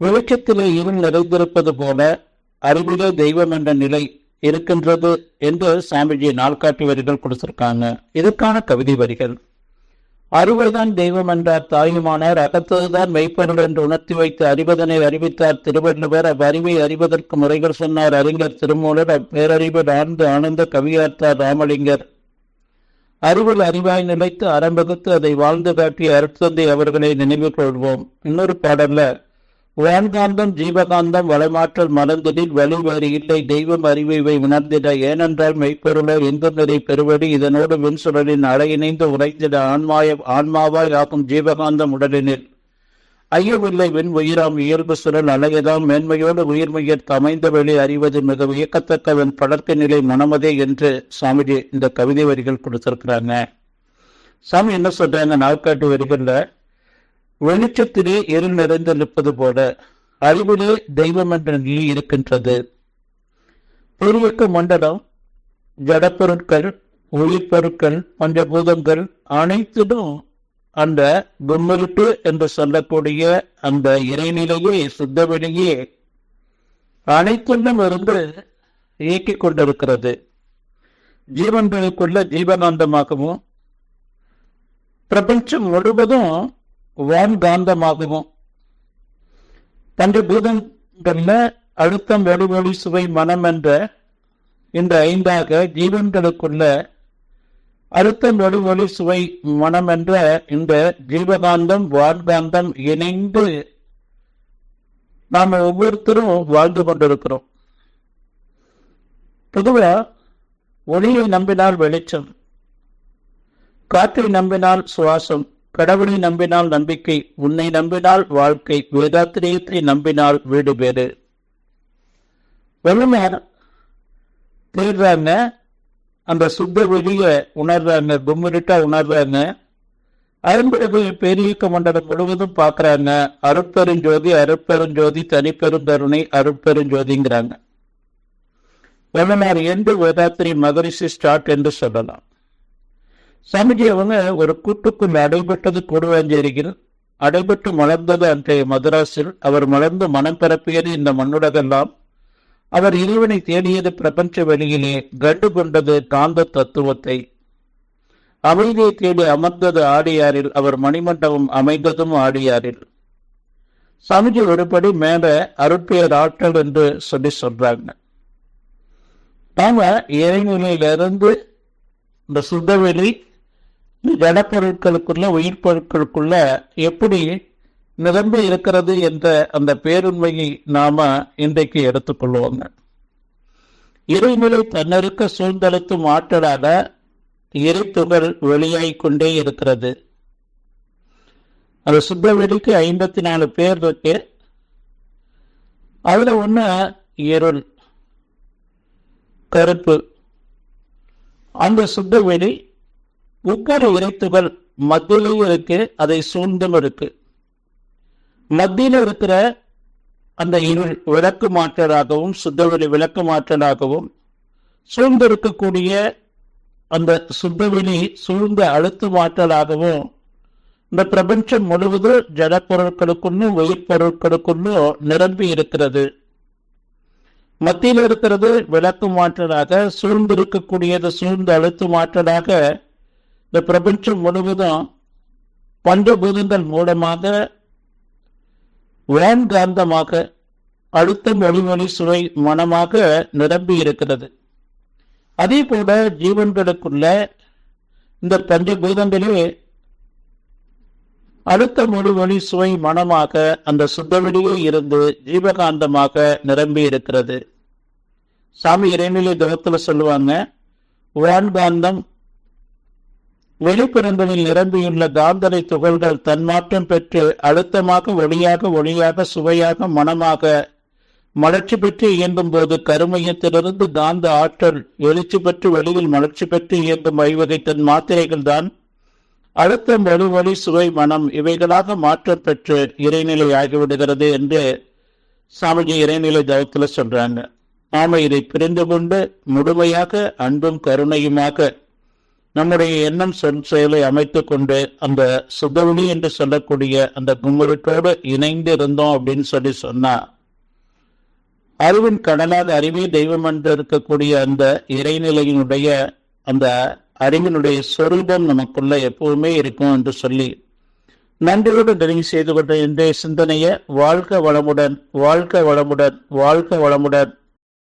வெளிச்சத்திலே இருள் நிறைந்திருப்பது போல அறிவிலே தெய்வம் என்ற நிலை இருக்கின்றது என்று சாமிஜி நாள்காட்டி வரிகள் கொடுத்திருக்காங்க. இதற்கான கவிதை வரிகள். அறுவைதான் தெய்வம் என்றார் தாயுமானார் அகத்ததுதான் மெய்ப்பொருள் என்று உணர்த்தி வைத்து அறிவதனை அறிவித்தார் திருவள்ளுவர். அவ்வறிவை அறிவதற்கு முறைகள் சொன்னார் அறிஞர் திருமூலர். அப்பேரறிவு ஆழ்ந்து ஆனந்த கவியார்த்தார் ராமலிங்கர். அறிவில் அறிவாய் நிலைத்து அறம்பகுத்து அதை வாழ்ந்து காட்டிய அருட்தந்தை அவர்களை நினைவு கொள்வோம். இன்னொரு பாடல்ல வேண்காந்தம் ஜீவகாந்தம் வளமாற்றல் மறந்ததில் வலுவரி இல்லை தெய்வம் அறிவு இவை உணர்ந்திட. ஏனென்றால் மெய்ப்பொருளை இன்பநிலை பெறுவடி இதனோடு விண்சுடலின் அலையிணைந்து உரைத்திட ஆன்மாய ஆன்மாவாய் ஆகும் ஜீவகாந்தம் உடலினில். ஐயவில்லை விண் உயிராம் இயல்பு சுழல் அலையதாம். மேன்மையோடு உயிர்மையர் அமைந்த வெளி அறிவது மிக வியக்கத்தக்கவன் படர்க்க நிலை மனமதே என்று சாமிஜி இந்த கவிதை வரிகள் கொடுத்திருக்கிறாங்க. சாமி என்ன சொல்றாங்க நாட்காட்டு வரிகள்ல வெளிச்சத்திலே இருள் நிறைந்து நிற்பது போல அறிவிலே தெய்வம் என்ற நிலை இருக்கின்றது. பொருளுக்கு மண்டலம் ஜடப்பொருட்கள் ஒளிப்பொருட்கள் பஞ்சபூதங்கள் அனைத்திலும் அந்த கும்மருட்டு என்று சொல்லக்கூடிய அந்த இறைநிலையே சுத்தவெளியே அனைத்திலும் இருந்து இயக்கிக் கொண்டிருக்கிறது. ஜீவன்களுக்குள்ள ஜீவனாந்தமாகவும் பிரபஞ்சம் முழுவதும் வான்காந்தமாகவும். பஞ்சபூதங்கள்ல அழுத்தம் வெளிவெளி சுவை மனம் என்ற இந்த ஐந்தாக ஜீவன்களுக்குள்ள அழுத்தம் வெளிவெளி சுவை மனம் என்ற இந்த ஜீவகாந்தம் வான்காந்தம் இணைந்து நாம் ஒவ்வொருத்தரும் வாழ்ந்து கொண்டிருக்கிறோம். பொதுவா ஒளியை நம்பினால் வெளிச்சம் காற்றை நம்பினால் சுவாசம் கடவுளை நம்பினால் நம்பிக்கை உன்னை நம்பினால் வாழ்க்கை வேதாத்திரியத்தை நம்பினால் வீடு பேரு வெள்ளமையார் தேடுறாங்க அந்த சுத்த வெளிய உணர்றாங்க கும்மிருட்டா உணர்றாங்க. அரும்பிறகு பெரியக்க மண்டலம் முழுவதும் பார்க்கறாங்க. அருட்பெருஞ்சோதி அருட்பெருஞ்சோதி தனிப்பெருந்தருணை அருட்பெருஞ்சோதிங்கிறாங்க வெள்ளமார் என்று வேதாத்திரி மகரிஷி ஸ்டார்ட் என்று சொல்லலாம். சாமிஜி அவங்க ஒரு கூட்டுக்குள் அடைபட்டது கூடுவாஞ்சேரியில் அடல்பட்டு மலர்ந்தது அன்றைய மதராசில் அவர் மலர்ந்து மனம் பரப்பியது இந்த மண்ணுலகெல்லாம். அவர் இறைவனை தேடியது பிரபஞ்ச வெளியிலே கண்டு கொண்டது காந்த தத்துவத்தை. அமைதியை தேடி அமர்ந்தது ஆடியாரில். அவர் மணிமண்டபம் அமைந்ததும் ஆடியாரில். சாமிஜி ஒருபடி மேல அருட்பெயர் ஆற்றல் என்று சொல்லி சொல்றாங்க. நாம இறைநிலையிலிருந்து இந்த சுத்தவெளி ஜடப்பொருட்களுக்குள்ள உயிர் பொருட்களுக்குள்ள எப்படி நிரம்பி இருக்கிறது என்ற அந்த பேருண்மையை நாம இன்றைக்கு எடுத்துக்கொள்வோங்க இறைநிலை தன்னருக்க சூழ்ந்தழுத்தும் ஆற்றலாக இறைத்துகள் வெளியாகிக் கொண்டே இருக்கிறது. அந்த சுத்தவெளிக்கு ஐம்பத்தி நாலு பேர் இருக்கு. அதுல ஒண்ணு இருள் கருப்பு. அந்த சுத்த வெளி ஒவ்வொரு இறைத்துகள் மத்தியிலும் இருக்கு அதை சூழ்ந்தும் இருக்கு. மத்தியில் இருக்கிற அந்த இருள் விளக்கு மாற்றலாகவும் சுத்தவெளி விளக்கு மாற்றலாகவும் சூழ்ந்திருக்கக்கூடிய அந்த சுத்தவெளி சூழ்ந்த அழுத்து மாற்றலாகவும் இந்த பிரபஞ்சம் முழுவதும் ஜடப்பொருட்களுக்குள்ளும் உயிர் பொருட்களுக்குள்ளும் நிரம்பி இருக்கிறது. மத்தியில் இருக்கிறது விளக்கு மாற்றலாக சூழ்ந்திருக்கக்கூடியது சூழ்ந்த அழுத்து மாற்றலாக இந்த பிரபஞ்சம் முழுவதும் பஞ்சபூதங்கள் மூலமாக வேன்காந்தமாக அழுத்தம் மொழிமொழி சுவை மனமாக நிரம்பி இருக்கிறது. அதே போல ஜீவன்களுக்குள்ள இந்த பஞ்சபூதங்களே அடுத்த மொழி சுவை மனமாக அந்த சுத்தவெளியே இருந்து ஜீவகாந்தமாக நிரம்பி இருக்கிறது. சாமி இறைநிலை தகத்துல சொல்லுவாங்க வான்காந்தம் வெளிப்பிறந்தனில் நிரம்பியுள்ள காந்தலை துகள்கள் தன்மாற்றம் பெற்று அழுத்தமாக ஒளியாக ஒளியாக சுவையாக மனமாக மலர்ச்சி பெற்று இயங்கும் போது கருமையத்திலிருந்து காந்த ஆற்றல் எழுச்சி பெற்று வெளியில் மலர்ச்சி பெற்று இயங்கும் ஐவகை தன் மாத்திரைகள் தான். அழுத்தம் வலுவலி சுவை மனம் இவைகளாக மாற்றம் பெற்று இறைநிலை ஆகிவிடுகிறது என்று சாமிஜி இறைநிலை தவத்தில் சொல்றாங்க. நாம இதை புரிந்து கொண்டு முழுமையாக அன்பும் கருணையுமாக நம்முடைய எண்ணம் சொல் செயலை அமைத்துக் கொண்டு அந்த சுதவெளி என்று சொல்லக்கூடிய அந்த கும்பலுக்கோடு இணைந்து இருந்தோம் அப்படின்னு சொல்லி சொன்னா அறிவின் கடலால் அறிவே தெய்வம் என்று இருக்கக்கூடிய அந்த இறைநிலையினுடைய அந்த அறிவினுடைய சொரூபம் நமக்குள்ள எப்பவுமே இருக்கும் என்று சொல்லி நன்றியோடு நிறைவு செய்து கொண்ட இன்றைய சிந்தனையை வாழ்க வளமுடன் வாழ்க வளமுடன் வாழ்க வளமுடன்.